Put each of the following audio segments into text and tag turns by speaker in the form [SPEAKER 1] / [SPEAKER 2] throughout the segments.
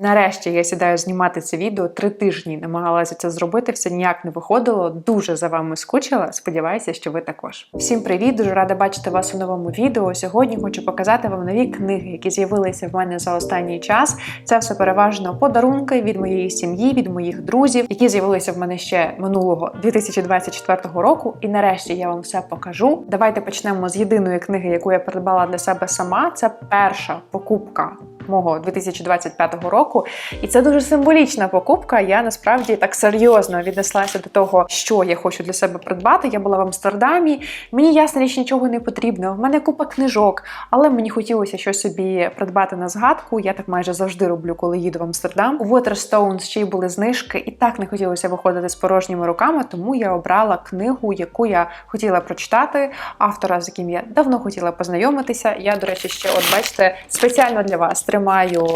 [SPEAKER 1] Нарешті я сідаю знімати це відео три тижні. Намагалася це зробити, все ніяк не виходило. Дуже за вами скучила. Сподіваюся, що ви також. Всім привіт! Дуже рада бачити вас у новому відео. Сьогодні хочу показати вам нові книги, які з'явилися в мене за останній час. Це все переважно подарунки від моєї сім'ї, від моїх друзів, які з'явилися в мене ще минулого 2024 року. І нарешті я вам все покажу. Давайте почнемо з єдиної книги, яку я придбала для себе сама. Це перша покупка мого 2025 року. І це дуже символічна покупка. Я насправді так серйозно віднеслася до того, що я хочу для себе придбати. Я була в Амстердамі. Мені ясна річ нічого не потрібно. В мене купа книжок, але мені хотілося щось собі придбати на згадку. Я так майже завжди роблю, коли їду в Амстердам. У Waterstones ще й були знижки, і так не хотілося виходити з порожніми руками, тому я обрала книгу, яку я хотіла прочитати, автора, з яким я давно хотіла познайомитися. Я, до речі, ще от бачите, спеціально для вас тримаю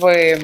[SPEAKER 1] в.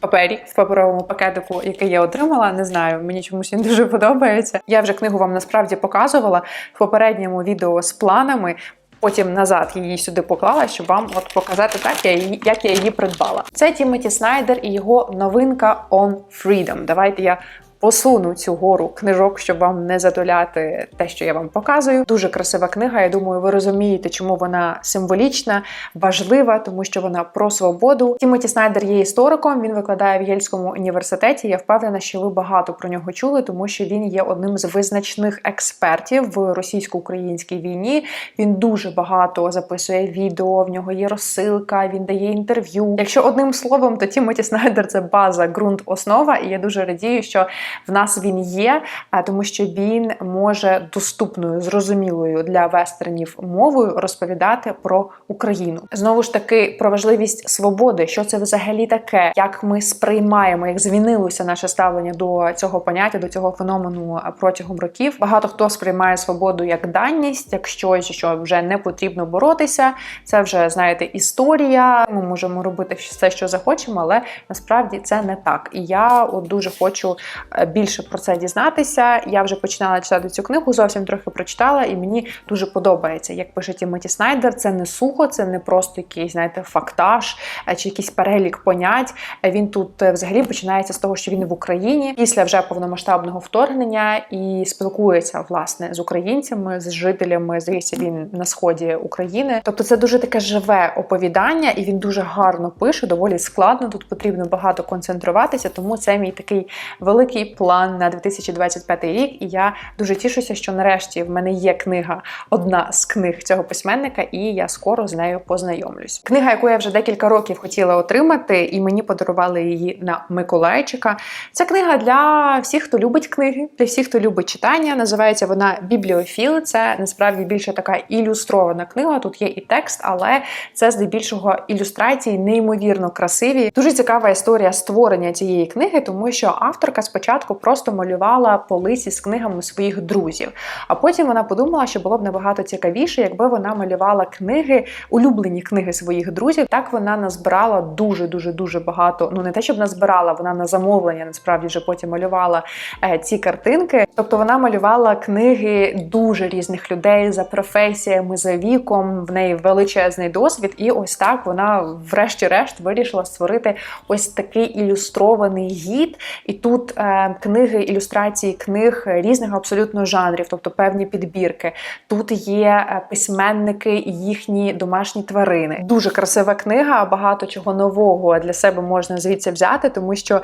[SPEAKER 1] Папері в паперовому пакетику, який я отримала, не знаю, мені чомусь він дуже подобається. Я вже книгу вам насправді показувала в попередньому відео з планами. Потім назад її сюди поклала, щоб вам от показати так, я її, як я її придбала. Це Тімоті Снайдер і його новинка On Freedom. Давайте я посуну цю гору книжок, щоб вам не затуляти те, що я вам показую. Дуже красива книга. Я думаю, ви розумієте, чому вона символічна, важлива, тому що вона про свободу. Тімоті Снайдер є істориком. Він викладає в Єльському університеті. Я впевнена, що ви багато про нього чули, тому що він є одним з визначних експертів в російсько-українській війні. Він дуже багато записує відео. В нього є розсилка, він дає інтерв'ю. Якщо одним словом, то Тімоті Снайдер це база, ґрунт, основа. І я дуже радію, що в нас він є, тому що він може доступною, зрозумілою для вестернів мовою розповідати про Україну. Знову ж таки, про важливість свободи, що це взагалі таке, як ми сприймаємо, як змінилося наше ставлення до цього поняття, до цього феномену протягом років. Багато хто сприймає свободу як даність, як щось, що вже не потрібно боротися. Це вже знаєте історія. Ми можемо робити все, що захочемо, але насправді це не так. І я от дуже хочу більше про це дізнатися. Я вже починала читати цю книгу, зовсім трохи прочитала, і мені дуже подобається. Як пише Тімоті Снайдер, це не сухо, це не просто якийсь, знаєте, фактаж чи якийсь перелік понять. Він тут взагалі починається з того, що він в Україні після вже повномасштабного вторгнення і спілкується власне з українцями, з жителями. Здається, він на сході України. Тобто, це дуже таке живе оповідання, і він дуже гарно пише, доволі складно. Тут потрібно багато концентруватися, тому це мій такий великий план на 2025 рік, і я дуже тішуся, що нарешті в мене є книга, одна з книг цього письменника, і я скоро з нею познайомлюсь. Книга, яку я вже декілька років хотіла отримати, і мені подарували її на Миколайчика. Це книга для всіх, хто любить книги, для всіх, хто любить читання. Називається вона Бібліофіл. Це насправді більше така ілюстрована книга. Тут є і текст, але це здебільшого ілюстрації неймовірно красиві. Дуже цікава історія створення цієї книги, тому що авторка спочатку просто малювала полиці з книгами своїх друзів. А потім вона подумала, що було б набагато цікавіше, якби вона малювала книги, улюблені книги своїх друзів. Так вона назбирала дуже дуже дуже багато. Ну не те, щоб назбирала, вона на замовлення насправді вже потім малювала е, ці картинки. Тобто вона малювала книги дуже різних людей за професіями, за віком. В неї величезний досвід, і ось так вона, врешті-решт, вирішила створити ось такий ілюстрований гід. І тут е, книги, ілюстрації книг різних абсолютно жанрів, тобто певні підбірки. Тут є е, письменники і їхні домашні тварини. Дуже красива книга, багато чого нового для себе можна звідси взяти, тому що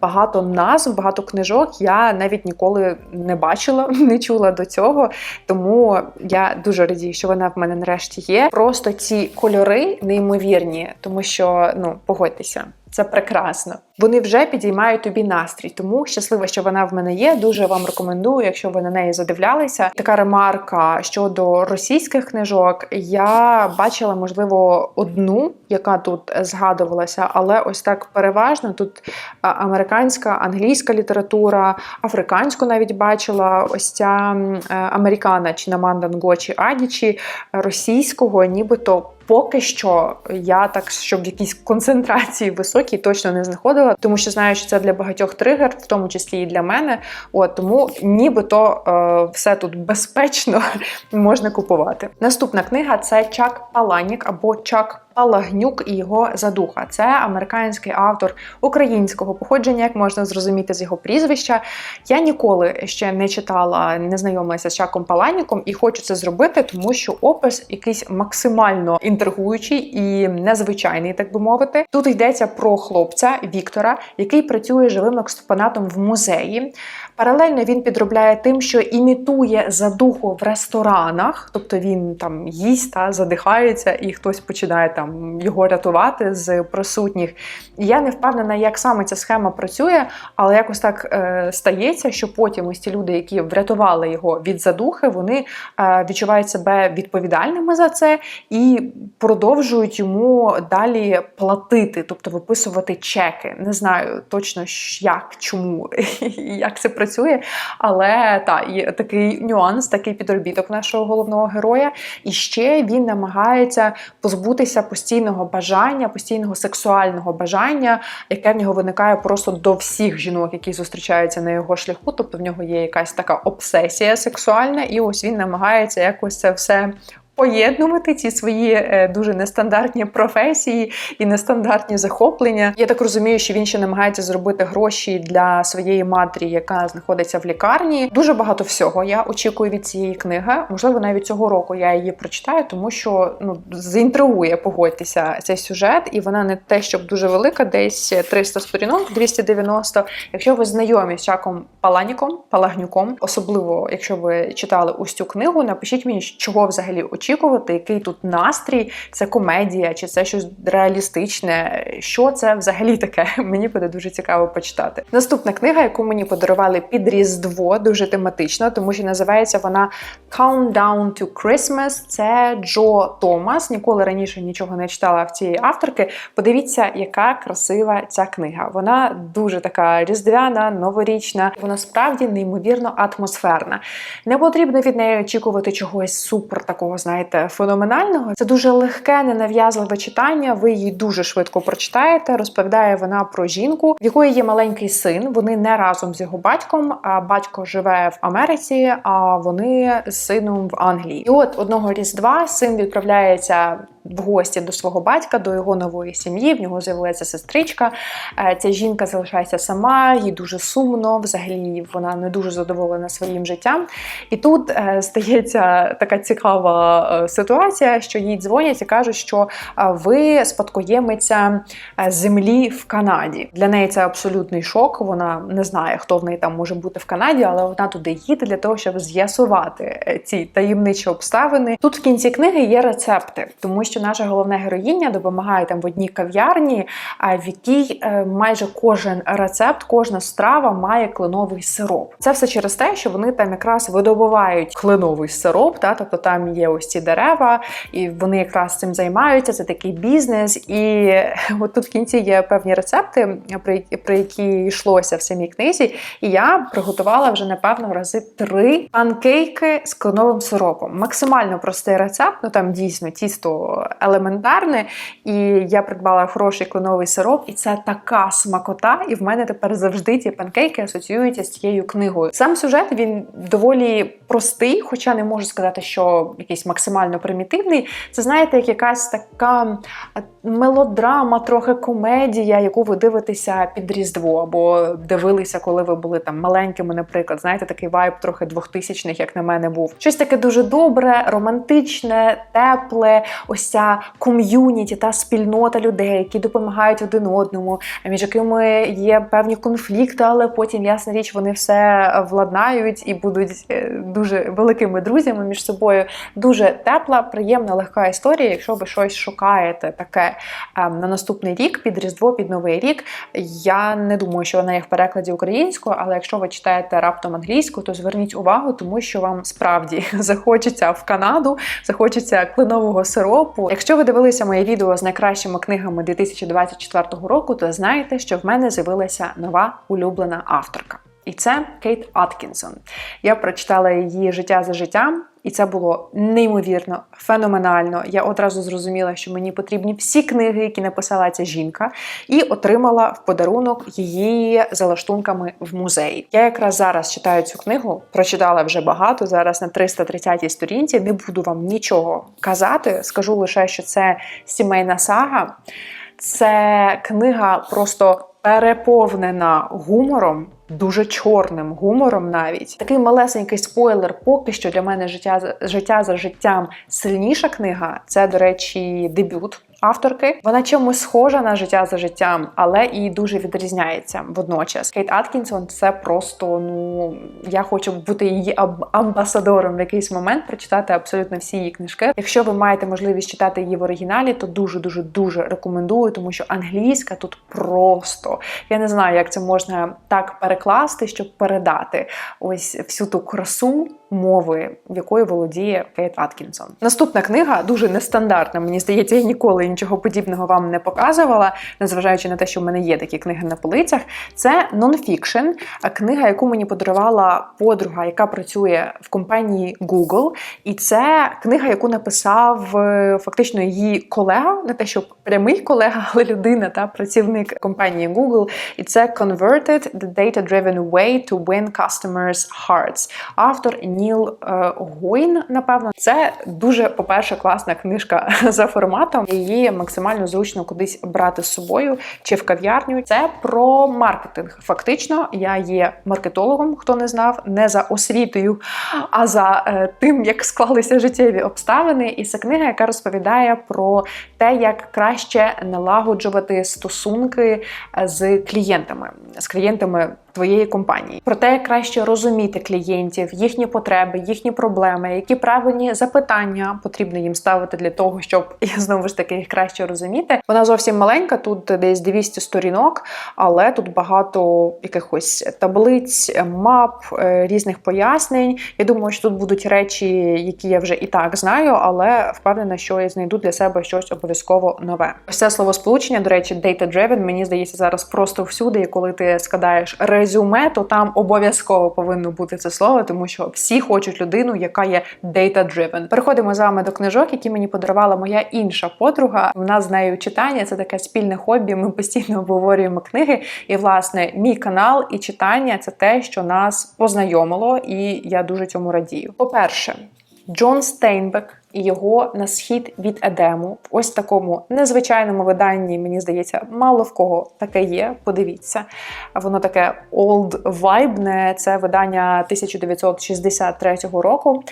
[SPEAKER 1] багато назв, багато книжок я навіть ніколи не бачила, не чула до цього. Тому я дуже радію, що вона в мене нарешті є. Просто ці кольори неймовірні, тому що ну погодьтеся. Це прекрасно. Вони вже підіймають тобі настрій. Тому щаслива, що вона в мене є. Дуже вам рекомендую, якщо ви на неї задивлялися. Така ремарка щодо російських книжок. Я бачила, можливо, одну, яка тут згадувалася, але ось так переважно тут американська, англійська література, африканську навіть бачила. Ось ця американа чи Наманда Нгочі Адічі російського, нібито. Поки що я так, щоб якісь концентрації високій точно не знаходила, тому що знаю, що це для багатьох тригер, в тому числі і для мене. От тому нібито е, все тут безпечно можна купувати. Наступна книга це Чак Паланік або Чак Палагнюк і його задуха. Це американський автор українського походження, як можна зрозуміти з його прізвища. Я ніколи ще не читала, не знайомилася з Чаком Паланіком і хочу це зробити, тому що опис якийсь максимально інтригуючий і незвичайний, так би мовити. Тут йдеться про хлопця Віктора, який працює живим експонатом в музеї. Паралельно він підробляє тим, що імітує задуху в ресторанах, тобто він там їсть та задихається, і хтось починає там його рятувати з присутніх. Я не впевнена, як саме ця схема працює, але якось так е, стається, що потім ось ті люди, які врятували його від задухи, вони е, відчувають себе відповідальними за це і продовжують йому далі платити, тобто виписувати чеки. Не знаю точно як, чому як це працює, але та є такий нюанс, такий підробіток нашого головного героя. І ще він намагається позбутися постійного бажання, постійного сексуального бажання, яке в нього виникає просто до всіх жінок, які зустрічаються на його шляху. Тобто в нього є якась така обсесія сексуальна, і ось він намагається якось це все поєднувати ці свої е, дуже нестандартні професії і нестандартні захоплення. Я так розумію, що він ще намагається зробити гроші для своєї матері, яка знаходиться в лікарні. Дуже багато всього я очікую від цієї книги. Можливо, навіть цього року я її прочитаю, тому що ну заінтригує погодьтеся цей сюжет, і вона не те, щоб дуже велика, десь 300 сторінок, 290. Якщо ви знайомі з Чаком Паланіком, Палагнюком, особливо якщо ви читали ось цю книгу, напишіть мені, чого взагалі очікувати очікувати, який тут настрій, це комедія, чи це щось реалістичне. Що це взагалі таке? Мені буде дуже цікаво почитати. Наступна книга, яку мені подарували під Різдво, дуже тематично, тому що називається вона Countdown to Christmas. Це Джо Томас. Ніколи раніше нічого не читала в цієї авторки. Подивіться, яка красива ця книга. Вона дуже така різдвяна, новорічна. Вона справді неймовірно атмосферна. Не потрібно від неї очікувати чогось супер такого, знаєте знаєте, феноменального. Це дуже легке, ненав'язливе читання. Ви її дуже швидко прочитаєте. Розповідає вона про жінку, в якої є маленький син. Вони не разом з його батьком. А батько живе в Америці, а вони з сином в Англії. І от одного різдва син відправляється в гості до свого батька, до його нової сім'ї. В нього з'явилася сестричка. Е, ця жінка залишається сама, їй дуже сумно. Взагалі вона не дуже задоволена своїм життям. І тут е, стається така цікава е, ситуація, що їй дзвонять і кажуть, що ви спадкоємиця землі в Канаді. Для неї це абсолютний шок. Вона не знає, хто в неї там може бути в Канаді, але вона туди їде для того, щоб з'ясувати ці таємничі обставини. Тут в кінці книги є рецепти, тому що що наша головна героїня допомагає там в одній кав'ярні, в якій е, майже кожен рецепт, кожна страва має кленовий сироп. Це все через те, що вони там якраз видобувають кленовий сироп, та тобто там є ось ці дерева, і вони якраз цим займаються. Це такий бізнес. І от тут в кінці є певні рецепти, про які йшлося в самій книзі. І я приготувала вже напевно рази три панкейки з кленовим сиропом. Максимально простий рецепт, ну там дійсно тісто елементарне. І я придбала хороший кленовий сироп, і це така смакота. І в мене тепер завжди ці панкейки асоціюються з цією книгою. Сам сюжет він доволі простий, хоча не можу сказати, що якийсь максимально примітивний. Це знаєте, як якась така мелодрама, трохи комедія, яку ви дивитеся під Різдво, або дивилися, коли ви були там маленькими, наприклад. Знаєте, такий вайб трохи 2000-х, як на мене був. Щось таке дуже добре, романтичне, тепле. Ось ця ком'юніті та спільнота людей, які допомагають один одному, між якими є певні конфлікти, але потім, ясна річ, вони все владнають і будуть е, дуже великими друзями між собою. Дуже тепла, приємна, легка історія, якщо ви щось шукаєте таке ем, на наступний рік, під Різдво, під Новий рік. Я не думаю, що вона є в перекладі українською, але якщо ви читаєте раптом англійську, то зверніть увагу, тому що вам справді захочеться в Канаду, захочеться кленового сиропу. Якщо ви дивилися моє відео з найкращими книгами 2024 року, то знаєте, що в мене з'явилася нова улюблена авторка. І це Кейт Аткінсон. Я прочитала її життя за життям. І це було неймовірно, феноменально. Я одразу зрозуміла, що мені потрібні всі книги, які написала ця жінка, і отримала в подарунок її залаштунками в музеї. Я якраз зараз читаю цю книгу, прочитала вже багато. Зараз на 330-й сторінці. Не буду вам нічого казати. Скажу лише, що це сімейна сага. Це книга просто переповнена гумором, дуже чорним гумором навіть. Такий малесенький спойлер, поки що для мене життя, життя за життям сильніша книга. Це, до речі, дебют. Авторки вона чимось схожа на життя за життям, але і дуже відрізняється водночас. Кейт Аткінсон це просто ну я хочу бути її амбасадором в якийсь момент, прочитати абсолютно всі її книжки. Якщо ви маєте можливість читати її в оригіналі, то дуже дуже дуже рекомендую, тому що англійська тут просто я не знаю, як це можна так перекласти, щоб передати ось всю ту красу мови, якою володіє Кейт Аткінсон. Наступна книга дуже нестандартна. Мені здається, я ніколи нічого подібного вам не показувала, незважаючи на те, що в мене є такі книги на полицях. Це нонфікшн, книга, яку мені подарувала подруга, яка працює в компанії Google. І це книга, яку написав е, фактично її колега, не те, що прямий колега, але людина та працівник компанії Google. І це Converted: The Data-Driven Way to Win Customers' Hearts. Автор Ніл е, Гойн, напевно, це дуже, по-перше, класна книжка за форматом. Її максимально зручно кудись брати з собою чи в кав'ярню. Це про маркетинг. Фактично, я є маркетологом, хто не знав, не за освітою, а за е, тим, як склалися життєві обставини. І це книга, яка розповідає про те, як краще налагоджувати стосунки е, з клієнтами, з клієнтами твоєї компанії, про те, як краще розуміти клієнтів, їхні потреби, їхні проблеми, які правильні запитання потрібно їм ставити для того, щоб знову ж таки їх краще розуміти. Вона зовсім маленька, тут десь 200 сторінок, але тут багато якихось таблиць, мап, е, різних пояснень. Я думаю, що тут будуть речі, які я вже і так знаю, але впевнена, що я знайду для себе щось обов'язково нове. Ось це словосполучення, до речі, data-driven, мені здається, зараз просто всюди. І коли ти складаєш резюме, то там обов'язково повинно бути це слово, тому що всі хочуть людину, яка є data-driven. Переходимо з вами до книжок, які мені подарувала моя інша подруга. У нас з нею читання це таке спільне хобі. Ми постійно обговорюємо книги. І, власне, мій канал і читання це те, що нас познайомило, і я дуже цьому радію. По-перше, Джон Стейнбек і його на схід від Едему в ось такому незвичайному виданні. Мені здається, мало в кого таке є. Подивіться, воно таке vibe, Це видання 1963 року.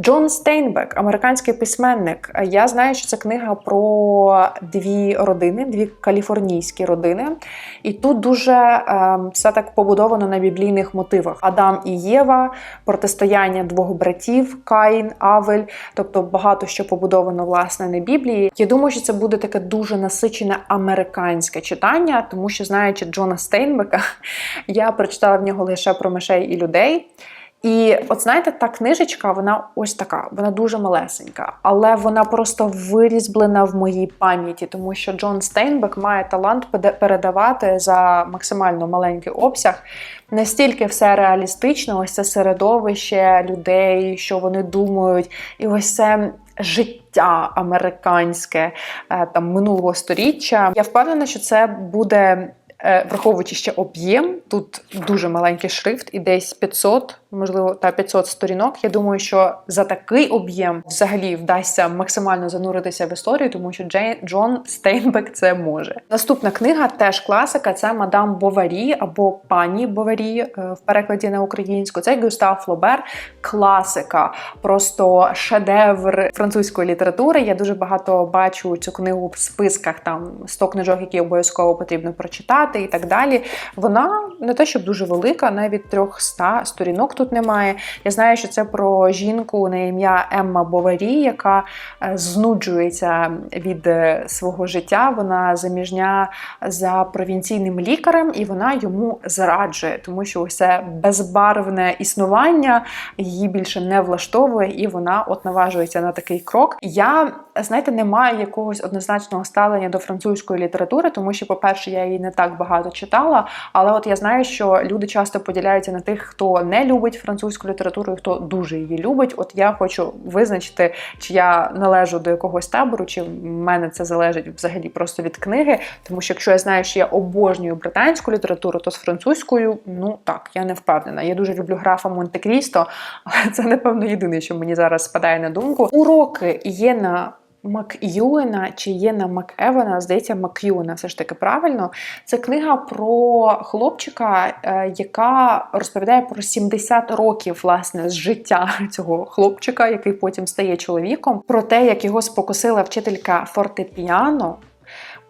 [SPEAKER 1] Джон Стейнбек, американський письменник. Я знаю, що це книга про дві родини, дві каліфорнійські родини. І тут дуже е, все так побудовано на біблійних мотивах: Адам і Єва, протистояння двох братів Каїн, Авель, тобто багато що побудовано власне на Біблії. Я думаю, що це буде таке дуже насичене американське читання, тому що знаючи Джона Стейнбека, я прочитала в нього лише про мишей і людей. І от знаєте, та книжечка, вона ось така, вона дуже малесенька, але вона просто вирізблена в моїй пам'яті, тому що Джон Стейнбек має талант передавати за максимально маленький обсяг настільки все реалістично, ось це середовище людей, що вони думають, і ось це. Життя американське е, там минулого сторіччя. Я впевнена, що це буде е, враховуючи ще об'єм. Тут дуже маленький шрифт, і десь 500, можливо, та 500 сторінок. Я думаю, що за такий об'єм взагалі вдасться максимально зануритися в історію, тому що Джей Джон Стейнбек це може. Наступна книга теж класика. Це Мадам Боварі або Пані Боварі е, в перекладі на українську. Це Гюстав Флобер, класика, просто шедевр французької літератури. Я дуже багато бачу цю книгу в списках там 100 книжок, які обов'язково потрібно прочитати, і так далі. Вона не те, щоб дуже велика, навіть 300 сторінок тут немає. Я знаю, що це про жінку на ім'я Емма Боварі, яка е, знуджується від е, свого життя. Вона заміжня за провінційним лікарем, і вона йому зраджує, тому що це безбарвне існування її більше не влаштовує, і вона от наважується на такий крок. Я знаєте, немає якогось однозначного ставлення до французької літератури, тому що, по-перше, я її не так багато читала. Але от я знаю, що люди часто поділяються на тих, хто не любить французьку літературу, і хто дуже її любить. От я хочу визначити, чи я належу до якогось табору, чи в мене це залежить взагалі просто від книги. Тому що якщо я знаю, що я обожнюю британську літературу, то з французькою, ну так, я не впевнена. Я дуже люблю графа Монте-Крісто, але це напевно єдине, що мені зараз спадає на думку. Уроки є на Мак'юена чи є на Макевана, здається, Мак'юена, все ж таки правильно. Це книга про хлопчика, е, яка розповідає про 70 років власне з життя цього хлопчика, який потім стає чоловіком, про те, як його спокусила вчителька фортепіано.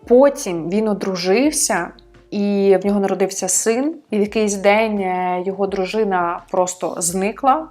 [SPEAKER 1] Потім він одружився. І в нього народився син, і в якийсь день е, його дружина просто зникла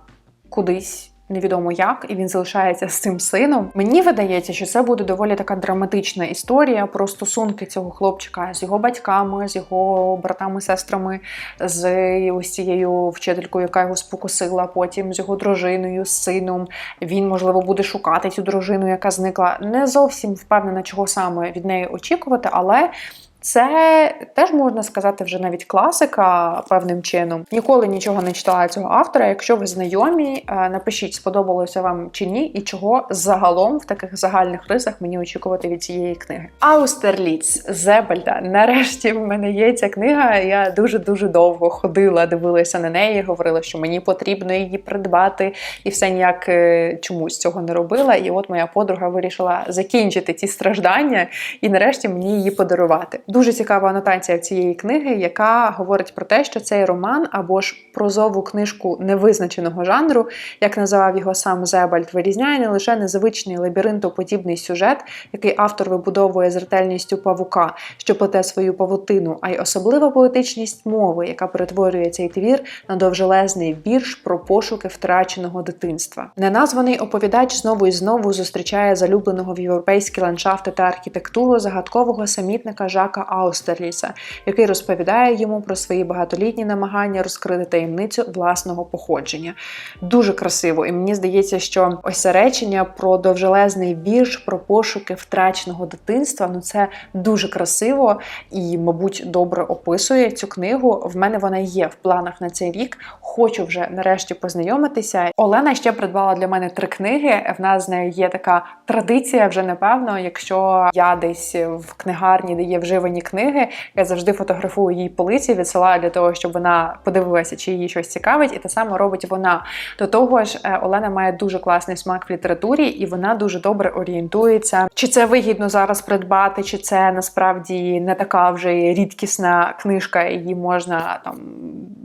[SPEAKER 1] кудись невідомо як, і він залишається з цим сином. Мені видається, що це буде доволі така драматична історія про стосунки цього хлопчика з його батьками, з його братами, сестрами, з ось цією вчителькою, яка його спокусила. Потім з його дружиною, з сином. Він можливо буде шукати цю дружину, яка зникла. Не зовсім впевнена, чого саме від неї очікувати, але це теж можна сказати вже навіть класика певним чином. Ніколи нічого не читала цього автора. Якщо ви знайомі, е, напишіть, сподобалося вам чи ні, і чого загалом в таких загальних рисах мені очікувати від цієї книги. Аустерліц Зебельда. Нарешті в мене є ця книга. Я дуже дуже довго ходила, дивилася на неї, говорила, що мені потрібно її придбати, і все ніяк е, чомусь цього не робила. І от моя подруга вирішила закінчити ці страждання і нарешті мені її подарувати. Дуже цікава анотація цієї книги, яка говорить про те, що цей роман або ж прозову книжку невизначеного жанру, як називав його сам Зебальд, вирізняє не лише незвичний лабіринтоподібний сюжет, який автор вибудовує з ретельністю павука, що плете свою павутину, а й особлива поетичність мови, яка перетворює цей твір на довжелезний вірш про пошуки втраченого дитинства. Неназваний оповідач знову і знову зустрічає залюбленого в європейські ландшафти та архітектуру загадкового самітника Жака. Марка Аустерліса, який розповідає йому про свої багатолітні намагання розкрити таємницю власного походження. Дуже красиво, і мені здається, що ось це речення про довжелезний вірш, про пошуки втраченого дитинства ну це дуже красиво і, мабуть, добре описує цю книгу. В мене вона є в планах на цей рік. Хочу вже нарешті познайомитися. Олена ще придбала для мене три книги. В нас з нею є така традиція, вже напевно, якщо я десь в книгарні, де є вживані друковані книги. Я завжди фотографую її полиці, відсилаю для того, щоб вона подивилася, чи її щось цікавить, і те саме робить вона. До того ж, е, Олена має дуже класний смак в літературі, і вона дуже добре орієнтується, чи це вигідно зараз придбати, чи це насправді не така вже рідкісна книжка, її можна там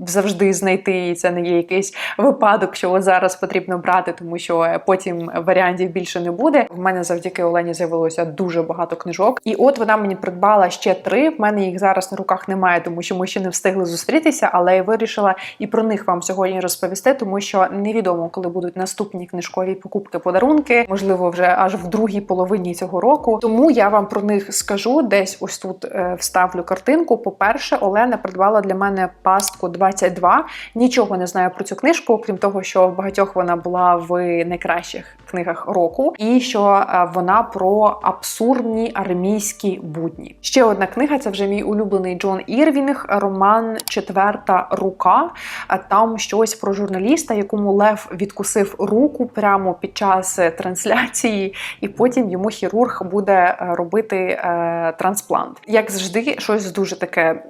[SPEAKER 1] завжди знайти. І це не є якийсь випадок, що зараз потрібно брати, тому що потім варіантів більше не буде. В мене завдяки Олені з'явилося дуже багато книжок, і от вона мені придбала ще три. В мене їх зараз на руках немає, тому що ми ще не встигли зустрітися, але я вирішила і про них вам сьогодні розповісти, тому що невідомо, коли будуть наступні книжкові покупки, подарунки, можливо, вже аж в другій половині цього року. Тому я вам про них скажу. Десь ось тут е, вставлю картинку. По-перше, Олена придбала для мене пастку 22. Нічого не знаю про цю книжку, окрім того, що в багатьох вона була в найкращих книгах року, і що е, вона про абсурдні армійські будні. Ще одна книга це вже мій улюблений Джон Ірвінг, роман Четверта рука. Там щось про журналіста, якому Лев відкусив руку прямо під час е, трансляції, і потім йому хірург буде е, робити е, трансплант. Як завжди, щось дуже таке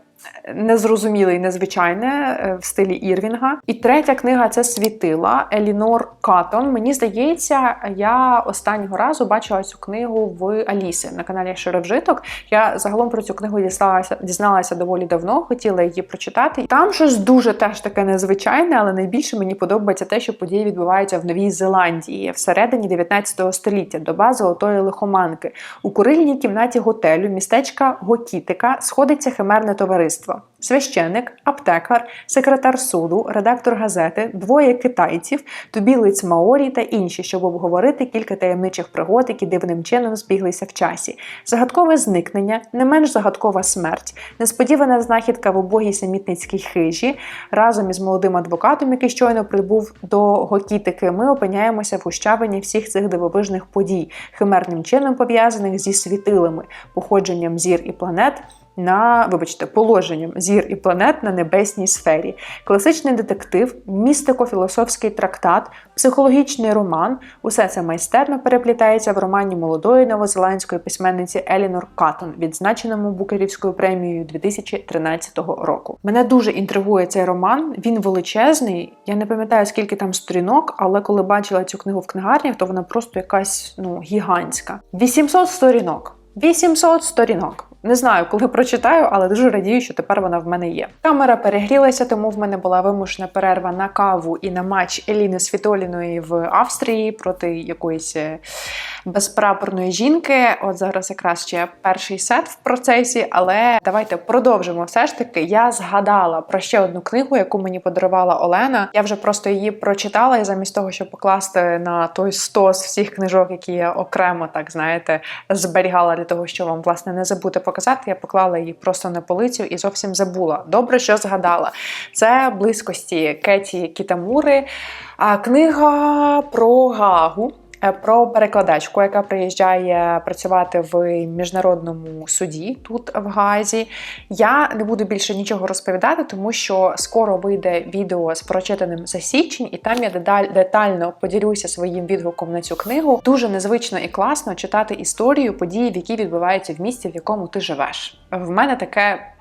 [SPEAKER 1] незрозуміле і незвичайне е, в стилі Ірвінга. І третя книга це світила Елінор Катон. Мені здається, я останнього разу бачила цю книгу в Аліси на каналі Шеревжиток. Я загалом про цю книгу дізналася, дізналася доволі давно, хотіла її прочитати. Там щось дуже теж таке незвичайне, але найбільше мені подобається те, що події відбуваються в Новій Зеландії всередині 19 століття, доба золотої лихоманки. У курильній кімнаті готелю містечка Гокітика сходиться химерне товариство товариство. Священник, аптекар, секретар суду, редактор газети, двоє китайців, тубілиць Маорі та інші, щоб обговорити кілька таємничих пригод, які дивним чином збіглися в часі. Загадкове зникнення, не менш загадкова смерть, несподівана знахідка в убогій самітницькій хижі. Разом із молодим адвокатом, який щойно прибув до Гокітики, ми опиняємося в гущавині всіх цих дивовижних подій, химерним чином пов'язаних зі світилами, походженням зір і планет на, вибачте, положенням зір і планет на небесній сфері, класичний детектив, містико-філософський трактат, психологічний роман усе це майстерно переплітається в романі молодої новозеландської письменниці Елінор Каттон, відзначеному Букерівською премією 2013 року. Мене дуже інтригує цей роман. Він величезний. Я не пам'ятаю, скільки там сторінок, але коли бачила цю книгу в книгарнях, то вона просто якась ну гігантська. 800 сторінок. 800 сторінок. Не знаю, коли прочитаю, але дуже радію, що тепер вона в мене є. Камера перегрілася, тому в мене була вимушена перерва на каву і на матч Еліни Світоліної в Австрії проти якоїсь е, безпрапорної жінки. От зараз якраз ще перший сет в процесі, але давайте продовжимо. Все ж таки, я згадала про ще одну книгу, яку мені подарувала Олена. Я вже просто її прочитала, і замість того, щоб покласти на той стос всіх книжок, які я окремо так знаєте, зберігала для того, щоб вам власне не забути показати. Я поклала її просто на полицю і зовсім забула. Добре, що згадала. Це близькості Кеті Кітамури. А книга про Гагу. Е, Про перекладачку, яка приїжджає працювати в міжнародному суді тут в Газі. Я не буду більше нічого розповідати, тому що скоро вийде відео з прочитаним за січень, і там я детально поділюся своїм відгуком на цю книгу. Дуже незвично і класно читати історію події, які відбуваються в місті, в якому ти живеш. В мене таке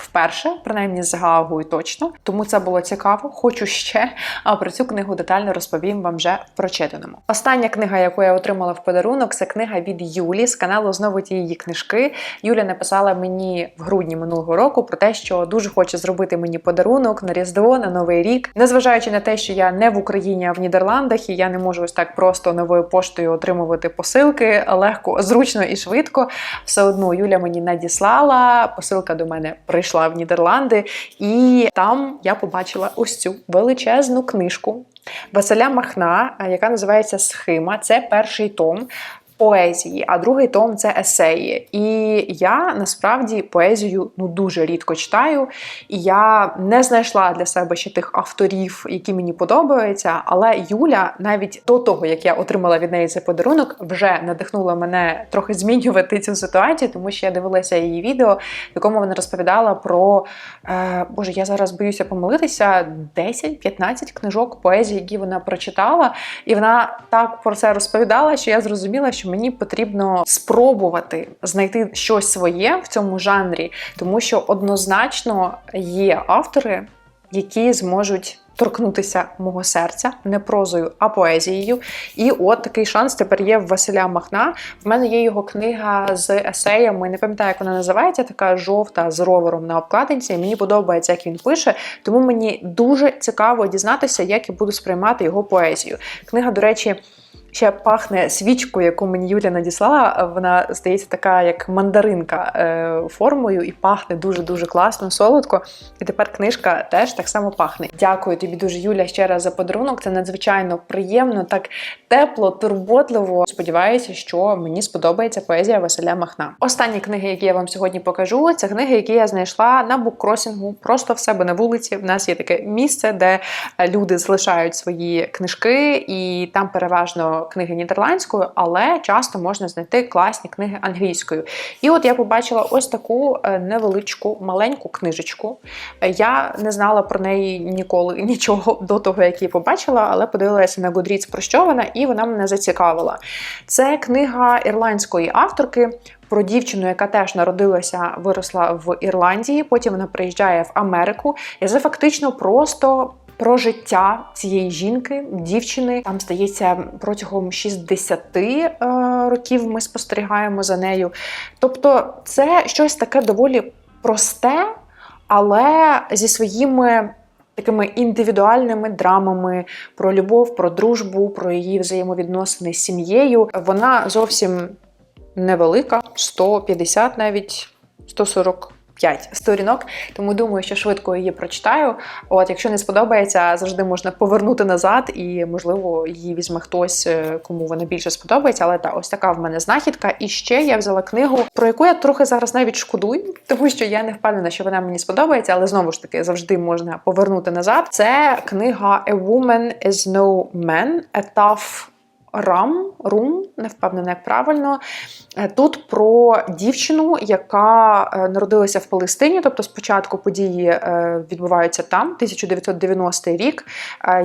[SPEAKER 1] вперше, принаймні з Гаагою точно. Тому це було цікаво. Хочу ще. А про цю книгу детально розповім вам вже в прочитаному. Остання книга, яку я отримала в подарунок, це книга від Юлі з каналу знову ті її книжки. Юля написала мені в грудні минулого року про те, що дуже хоче зробити мені подарунок на Різдво, на Новий рік. Незважаючи на те, що я не в Україні, а в Нідерландах, і я не можу ось так просто новою поштою отримувати посилки легко, зручно і швидко. Все одно Юля мені надіслала. Посилка до мене прийшла в Нідерланди, і там я побачила ось цю величезну книжку Василя Махна, яка називається Схима. Це перший том. Поезії, а другий том це есеї. І я насправді поезію ну дуже рідко читаю, і я не знайшла для себе ще тих авторів, які мені подобаються. Але Юля, навіть до того як я отримала від неї цей подарунок, вже надихнула мене трохи змінювати цю ситуацію, тому що я дивилася її відео, в якому вона розповідала про е, Боже, я зараз боюся помилитися 10-15 книжок поезії, які вона прочитала, і вона так про це розповідала, що я зрозуміла, що мені потрібно спробувати знайти щось своє в цьому жанрі, тому що однозначно є автори, які зможуть. Торкнутися мого серця не прозою, а поезією. І от такий шанс тепер є в Василя Махна. В мене є його книга з есеями. Не пам'ятаю, як вона називається, така жовта з ровером на обкладинці. Мені подобається, як він пише. Тому мені дуже цікаво дізнатися, як я буду сприймати його поезію. Книга, до речі. Ще пахне свічкою, яку мені Юля надіслала. Вона здається така, як мандаринка е, і пахне дуже-дуже класно, солодко. І тепер книжка теж так само пахне. Дякую тобі дуже, Юля, ще раз за подарунок. Це надзвичайно приємно, так тепло, турботливо. Сподіваюся, що мені сподобається поезія Василя Махна. Останні книги, які я вам сьогодні покажу, це книги, які я знайшла на буккросінгу, просто в себе на вулиці. В нас є таке місце, де люди залишають свої книжки, і там переважно книги нідерландською, але часто можна знайти класні книги англійською. І от я побачила ось таку е, невеличку маленьку книжечку. Е, Я не знала про неї ніколи нічого до того, як її побачила, але подивилася на Goodreads про що вона, і вона мене зацікавила. Це книга ірландської авторки. Про дівчину, яка теж народилася, виросла в Ірландії. Потім вона приїжджає в Америку, і це фактично просто про життя цієї жінки, дівчини. Там здається, протягом 60 е, років ми спостерігаємо за нею. Тобто, це щось таке доволі просте, але зі своїми. Такими індивідуальними драмами про любов, про дружбу, про її взаємовідносини з сім'єю. Вона зовсім невелика, 150 навіть 140 5 сторінок, тому думаю, що швидко її прочитаю. От, якщо не сподобається, завжди можна повернути назад, і можливо її візьме хтось, е, кому вона більше сподобається. Але та ось така в мене знахідка. І ще я взяла книгу, про яку я трохи зараз навіть шкодую, тому що я не впевнена, що вона мені сподобається, але знову ж таки завжди можна повернути назад. Це книга A Woman is No Man, A Tough Рам, Рум, не впевнена, як правильно. Е, Тут про дівчину, яка е, народилася в Палестині, тобто спочатку події е, відбуваються там, 1990 рік.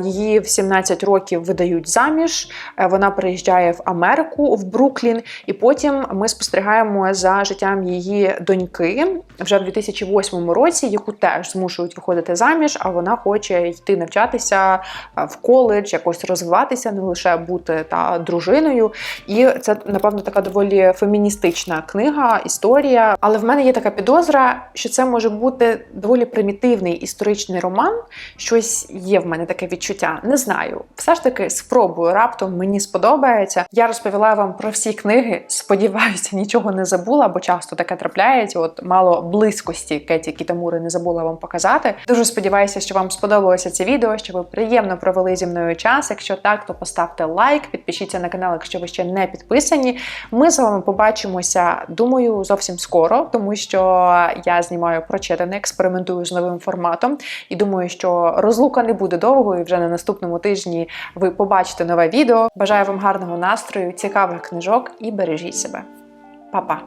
[SPEAKER 1] Її в 17 років видають заміж. Вона приїжджає в Америку, в Бруклін, і потім ми спостерігаємо за життям її доньки вже в 2008 році, яку теж змушують виходити заміж, а вона хоче йти навчатися в коледж, якось розвиватися, не лише бути та дружиною. І це, напевно, така доволі феміністична книга, історія. Але в мене є така підозра, що це може бути доволі примітивний історичний роман. Щось є в мене таке відчуття. Не знаю. Все ж таки спробую. Раптом мені сподобається. Я розповіла вам про всі книги. Сподіваюся, нічого не забула, бо часто таке трапляється. От мало близькості Кеті Кітамури не забула вам показати. Дуже сподіваюся, що вам сподобалося це відео, що ви приємно провели зі мною час. Якщо так, то поставте лайк, підпишіться на канал, якщо ви ще не підписані. Ми з вами побачимося, думаю, зовсім скоро, тому що я знімаю прочитане, експериментую з новим форматом. І думаю, що розлука не буде довгою. Вже на наступному тижні ви побачите нове відео. Бажаю вам гарного настрою, цікавих книжок і бережіть себе. Па-па!